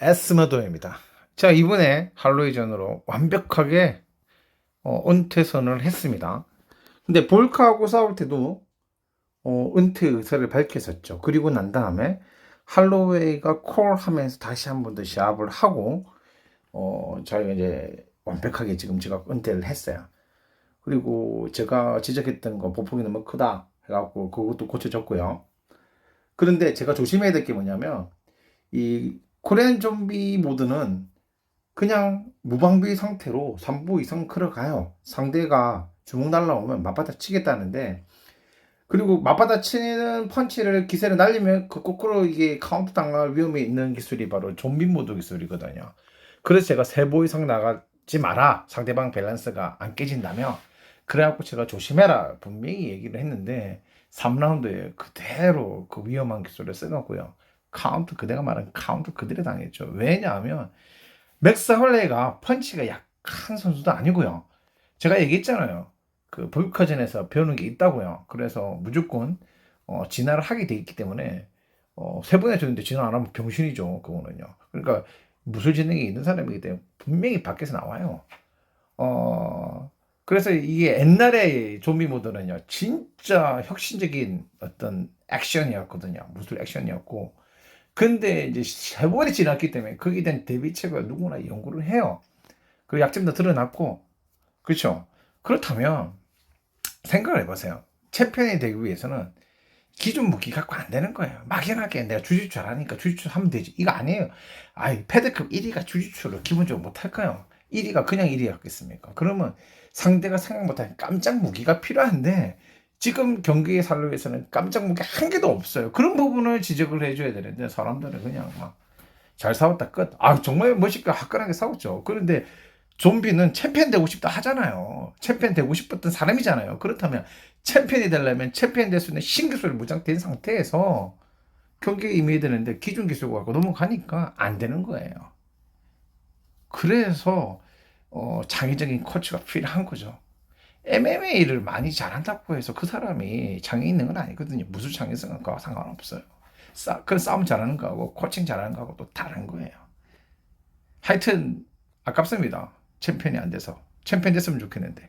에스머도입니다. 자, 이번에 할로이전으로 완벽하게 어, 은퇴선을 했습니다. 근데 볼카하고 싸울 때도 어, 은퇴 의사를 밝혔었죠. 그리고 난 다음에 할로웨이가 콜 하면서 다시 한 번 더 시합을 하고 어, 저희가 이제 완벽하게 지금 제가 은퇴를 했어요. 그리고 제가 지적했던 거 보폭이 너무 크다 해갖고 그것도 고쳐졌고요. 그런데 제가 조심해야 될 게 뭐냐면 이 코리안 좀비 모드는 그냥 무방비 상태로 3부 이상 걸어가요. 상대가 주먹 날라오면 맞받아 치겠다는데 그리고 맞받아 치는 펀치를 기세를 날리면 그 거꾸로 이게 카운트 당할 위험이 있는 기술이 바로 좀비 모드 기술이거든요. 그래서 제가 세 보 이상 나가지 마라. 상대방 밸런스가 안 깨진다며. 그래갖고 제가 조심해라. 분명히 얘기를 했는데 3라운드에 그대로 그 위험한 기술을 써놓고요. 카운트 그대가 말한 카운트 그대로 당했죠. 왜냐하면 맥스 헐레이가 펀치가 약한 선수도 아니고요. 제가 얘기했잖아요. 그 볼카전에서 배우는 게 있다고요. 그래서 무조건 어, 진화를 하게 돼 있기 때문에 어, 세 번에 줬는데 진화 안 하면 병신이죠. 그거는요. 그러니까 무술 지능이 있는 사람이기 때문에 분명히 밖에서 나와요. 어, 그래서 이게 옛날에 좀비 모드는요, 진짜 혁신적인 어떤 액션이었거든요. 무술 액션이었고. 근데 이제 세월이 지났기 때문에 거기에 대한 대비책을 누구나 연구를 해요. 그 약점도 드러났고, 그렇죠. 그렇다면 생각을 해보세요. 챔피언이 되기 위해서는 기존 무기 갖고 안 되는 거예요. 막연하게 내가 주짓수 잘하니까 주짓수 하면 되지. 이거 아니에요. 아이, 패드급 1위가 주짓수를 기본적으로 못할까요? 1위가 그냥 1위였겠습니까? 그러면 상대가 생각 못한 깜짝 무기가 필요한데 지금 경기에 살로 위해서는 깜짝 무기 한 개도 없어요. 그런 부분을 지적을 해줘야 되는데 사람들은 그냥 막 잘 싸웠다 끝. 아 정말 멋있게 화끈하게 싸웠죠. 그런데 좀비는 챔피언 되고 싶다 하잖아요. 챔피언 되고 싶었던 사람이잖아요. 그렇다면 챔피언이 되려면 챔피언 될 수 있는 신기술을 무장된 상태에서 경기에 임해야 되는데 기존 기술 갖고 넘어가니까 안 되는 거예요. 그래서 어, 장애적인 코치가 필요한 거죠. MMA를 많이 잘한다고 해서 그 사람이 장애 있는 건 아니거든요. 무슨 장애성은 그와 상관없어요. 싸, 그 싸움 잘하는 거하고 코칭 잘하는 거하고 또 다른 거예요. 하여튼 아깝습니다. 챔피언이 안 돼서 챔피언 됐으면 좋겠는데